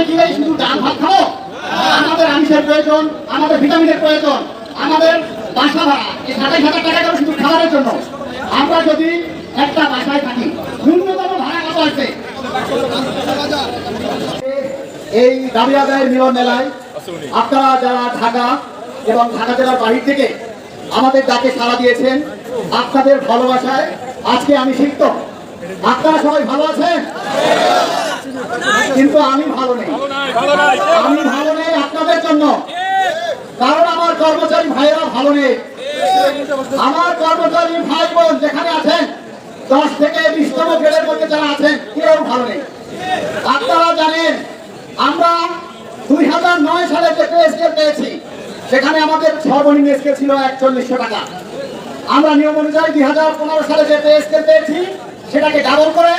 মাসে গিয়ে শুধু ডাল ভাত খাব। আমাদের আমিষের প্রয়োজন, আমাদের ভিটামিনের প্রয়োজন, আমাদের বাসা ভাড়া। এই সাতাইশ হাজার টাকা শুধু খাবারের জন্য। আমরা যদি একটা বাসায় থাকি, ন্যূনতম ভাড়া কত আছে? এই দাবি আদায়ের মিলন মেলায় আপনারা যারা ঢাকা এবং ঢাকা জেলার বাহির থেকে আমাদের ডাকে সাড়া দিয়েছেন, আপনাদের ভালোবাসায় আজকে আমি শিখত আপনারা সবাই ভালো আছেন? কিন্তু আমি ভালো নেই। আমি ভালো নেই আপনাদের জন্য। কারণ আমার কর্মচারী ভাইয়েরা ভালো নেই। আমার কর্মচারী ভাই বোন যেখানে আছেন, দশ থেকে বিশতম গ্রেডের মধ্যে যারা আছেন, কেউ ভালো নেই। আপনারা জানেন, আমরা দুই হাজার নয় সালে যে পেয়েছি, সেখানে আমাদের সর্বনিম্ন স্কেল ছিল একচল্লিশশো টাকা। আমরা নিয়ম অনুযায়ী দুই হাজার পনেরো সালে যে পে স্কেল পেয়েছি, সেটাকে ডাবল করে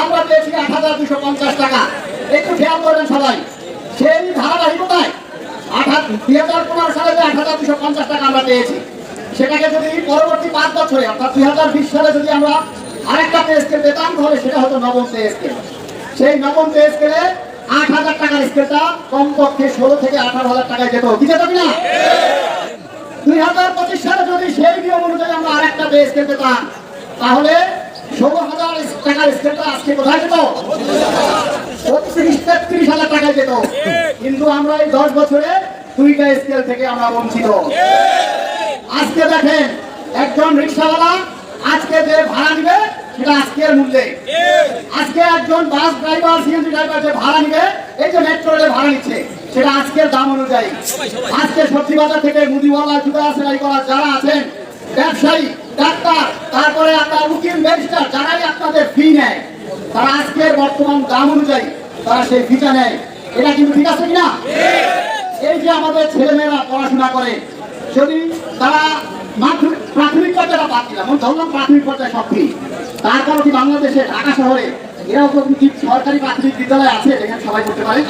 আমরা পেয়েছি আট হাজার দুশো পঞ্চাশ টাকা। একটু খেয়াল করবেন সবাই, সেই ধারাবাহিকতায় আট দুই হাজার পনেরো সালে যে আট হাজার দুশো পঞ্চাশ টাকা আমরা পেয়েছি, সেটাকে যদি পরবর্তী পাঁচ বছরে, অর্থাৎ দুই হাজার বিশ সালে যদি আমরা আরেকটা পে স্কেল পেতাম, তাহলে সেটা হতো নবম পে স্কেল সেই নবম পে স্কেলে আট হাজার টাকার স্কেলটা কমপক্ষে ষোলো থেকে আঠারো হাজার টাকায় যেত। কি যেত কিনা? দুই হাজার পঁচিশ সালে যদি সেই নিয়ম অনুযায়ী আমরা আরেকটা পে স্কেল পেতাম তাহলে ষোলো হাজার টাকার স্কেলটা আজকে কোথায় যেত পঁচিশ, তেত্রিশ হাজার টাকায় যেত কিন্তু আমরা এই দশ বছরে দুইটা স্কেল থেকে আমরা বঞ্চিত। আজকে দেখেন, একজন রিক্সাওয়ালা আজকে যে ভাড়া নিবে, সেটা আজকের মূল্যে। আজকে একজন বাস ড্রাইভার, সিএনজি ড্রাইভার যে ভাড়া নিবে, এই যে মেট্রো রেলে ভাড়া নিচ্ছে। সেটা আজকের দাম অনুযায়ী, আজকে সবজি বাজার থেকে মুদিওয়ালা জুতা সেলাই করা যারা আছেন, ব্যবসায়ী, ডাক্তার, তারপরে আপনার উকিল, ব্যারিস্টার, যারাই আপনাদের ফি নেয়, তারা আজকের বর্তমান দাম অনুযায়ী তারা সেই ফিটা নেয়। এটা কিন্তু ঠিক আছে কিনা? এই যে আমাদের ছেলেমেয়েরা পড়াশোনা করে, যদি তারা প্রাথমিক পর্যায়ে বাদ দিলাম ধরলাম প্রাথমিক পর্যায়ে সব ফ্রি তারপরও কি বাংলাদেশে, ঢাকা শহরে এরকম কি সরকারি প্রাথমিক বিদ্যালয় আছে যেখানে সবাই করতে পারে।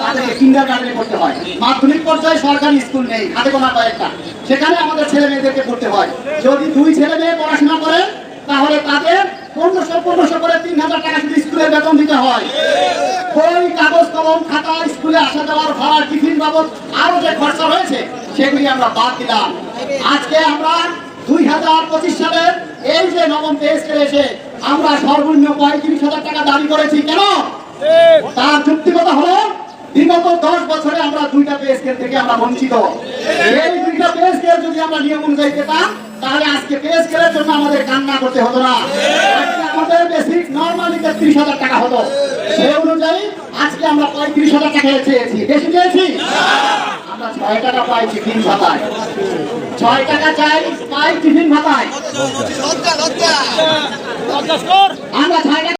তাদেরকে কিন্ডার গার্ডেনে করতে হয়। মাধ্যমিক পর্যায়ে সরকারি স্কুল নেই, হাতে গোনা কয়েকটা। সেখানে আমাদের ছেলে মেয়েদেরকে করতে হয়। যদি দুই ছেলে মেয়ে পড়াশোনা করে, তাহলে তাদের পনেরোশো পনেরোশো করে তিন হাজার টাকা শুধু স্কুলের বেতন দিতে হয়। বই, কাগজ, কলম, খাতা, স্কুলে আসা যাওয়ার ভাড়া টিফিন বাবদ আরও যে খরচা রয়েছে, সেগুলি আমরা বাদ দিলাম। আজকে আমরা দুই হাজার পঁচিশ সালের এই যে নবম স্কেলে এসে আমরা সর্বনিম্ন পঁয়ত্রিশ হাজার টাকা দাবি করেছি। কেন? তার যুক্তিকতা হলো বিগত দশ বছরে আমরা দুইটা পে স্কেল থেকে আমরা বঞ্চিত। এই দুইটা পে স্কেল যদি আমরা নিয়ম অনুযায়ী পেতাম তাহলে আজকে পে স্কেলের জন্য আমাদের কান্না করতে হতো না। আজকে আমাদের বেসিক নর্মালি তেত্রিশ হাজার টাকা হতো। সেই অনুযায়ী আজকে আমরা পঁয়ত্রিশ হাজার টাকা চেয়েছি। বেশি চেয়েছি? ছয় টাকা পাই টিফিন ভাতায়। ছয় টাকা চাই পাই টিফিন ভাতায়। আমরা